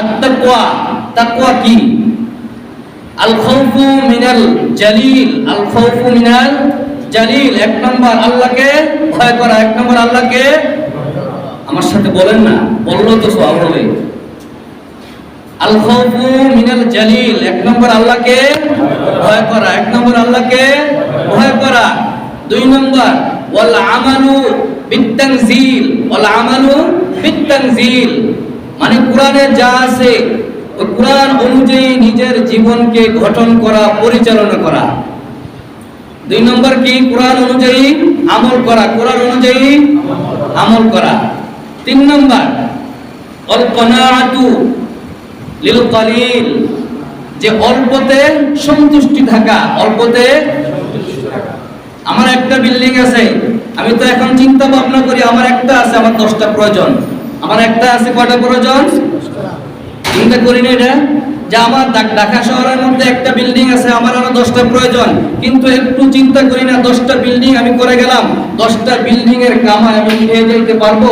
আত্তাকওয়া তাকওয়া কি? আল খাউফু মিনাল জালিল আল খাউফু মিনাল জালিল। এক নম্বর আল্লাহকে, ভয় করা। এক নম্বর আল্লাহকে, আমার সাথে বলেন না, বলল তো সব হবে। আল মিনাল জালিল, এক নম্বর আল্লাহকে ভয় করা। এক নম্বর আল্লাহকে ভয় করা। দুই নম্বর ওয়াল আমালু বিতানজিল ওয়াল আমালু বিতানজিল মানে কোরআনে যা আছে কোরআন অনুযায়ী নিজের জীবনকে গঠন করা, পরিচালনা করা। দুই নম্বর কি? কোরআন অনুযায়ী আমল করা, কোরআন অনুযায়ী আমল করা। তিন নম্বর অল কনাআতু লিল কলিল যে অল্পতে সন্তুষ্টি থাকা, অল্পতে আমার একটা বিল্ডিং আছে, আমি তো এখন চিন্তা ভাবনা করি, আমার একটা আছে, আমার দশটা প্রয়োজন। আমার একটা আছে, কয়টা প্রয়োজন চিন্তা করি না এটা। যে আমার ঢাকা শহরের মধ্যে একটা বিল্ডিং আছে, আমার আরও দশটা প্রয়োজন। কিন্তু একটু চিন্তা করি না, দশটা বিল্ডিং আমি করে গেলাম। দশটা বিল্ডিং এর কামাই আমি খেয়ে যেতে পারব?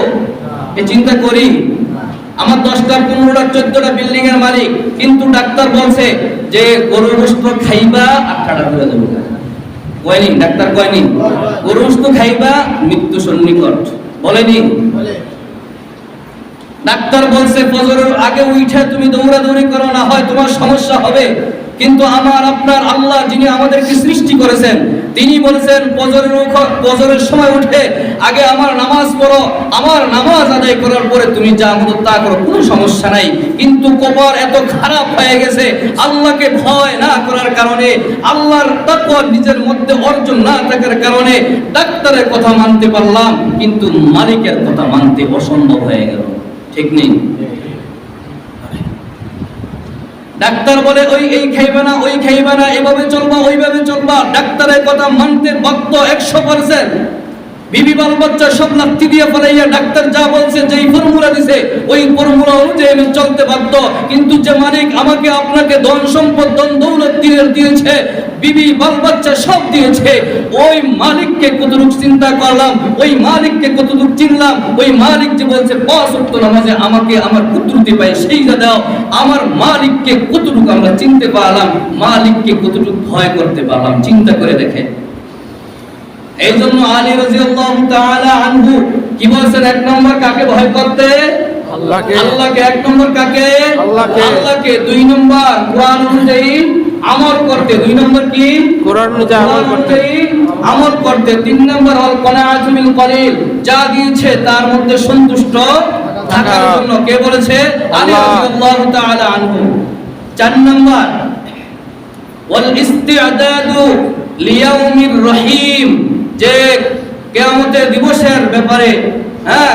এ চিন্তা করি। আমার দশটা পনেরোটা, চোদ্দটা বিল্ডিং এর মালিক। কিন্তু ডাক্তার বলছে যে গরুর গোস্ত খাইবা আটটা করে দেবো। কয়নি ডাক্তার কয়নি গরুর গোস্ত খাইবা, মৃত্যু সন্নিকট। বলেনি ডাক্তার বলছে, ফজরের আগে উঠে তুমি দৌড়াদৌড়ি করো, না হয় তোমার সমস্যা হবে। কিন্তু আমার, আপনার আল্লাহ যিনি আমাদেরকে সৃষ্টি করেছেন, তিনি বলেছেন, ফজরের ফজরের সময় উঠে আগে আমার নামাজ পড়ো, আমার নামাজ আদায় করার পরে তুমি যা মতো তা করো, কোনো সমস্যা নাই। কিন্তু কবর এত খারাপ হয়ে গেছে, আল্লাহকে ভয় না করার কারণে, আল্লাহর তাকওয়া নিজের মধ্যে অর্জন না থাকার কারণে ডাক্তারের কথা মানতে পারলাম, কিন্তু মালিকের কথা মানতে অসম্ভব হয়ে গেল। ঠিক নেই। ডাক্তার বলে, ওই, এই খাইবে না, ওই খাইবে না, এভাবে চলবা, ওইভাবে চলবা। ডাক্তারের কথা মানতে ভক্ত একশো পার্সেন্ট বিবি বাল বাচ্চা সব লাত্তি দিয়ে ফেলাইয়া ডাক্তার যা বলছে ফর্মুলা দিছে ওই ফর্মুলা অনুযায়ী আমি চলতে বাধ্য। কিন্তু যে মালিক আমাকে আপনাকে ধন সম্পদ, ধন দৌলত দিয়ে দিয়েছে, বিবি, বাল বাচ্চা সব দিয়েছে, ওই মালিককে কতটুকু চিন্তা করলাম, ওই মালিককে কতটুকু চিনলাম, ওই মালিক যে বলছে, পাঁচ নামাজে আমাকে আমার কুদরতি পাই সেইটা দাও, আমার মালিককে কতটুকু আমরা চিনতে পারলাম, মালিককে কতটুকু ভয় করতে পারলাম? চিন্তা করে দেখে এই জন্য আলী রাদিয়াল্লাহু তাআলা আনহু কি বলছেন? এক নম্বর কাকে ভয় করতে? আল্লাহকে। আল্লাহকে। এক নম্বর কাকে? আল্লাহকে। আল্লাহকে। দুই নম্বর কোরআন অনুযায়ী আমল করতে। দুই নম্বর কি? কোরআন অনুযায়ী আমল করতে। আমল করতে। তিন নম্বর হল কনাআতু বিল কলিল। যা দিয়েছে তার মধ্যে সন্তুষ্ট থাকার জন্য। কে বলেছে? আলী আল্লাহ। রাদিয়াল্লাহু তাআলা আনহু। চার নম্বর ওয়াল ইস্তিআদাদু লিয়াউমির রহিম। যে কেয়ামতের দিবসের ব্যাপারে হ্যাঁ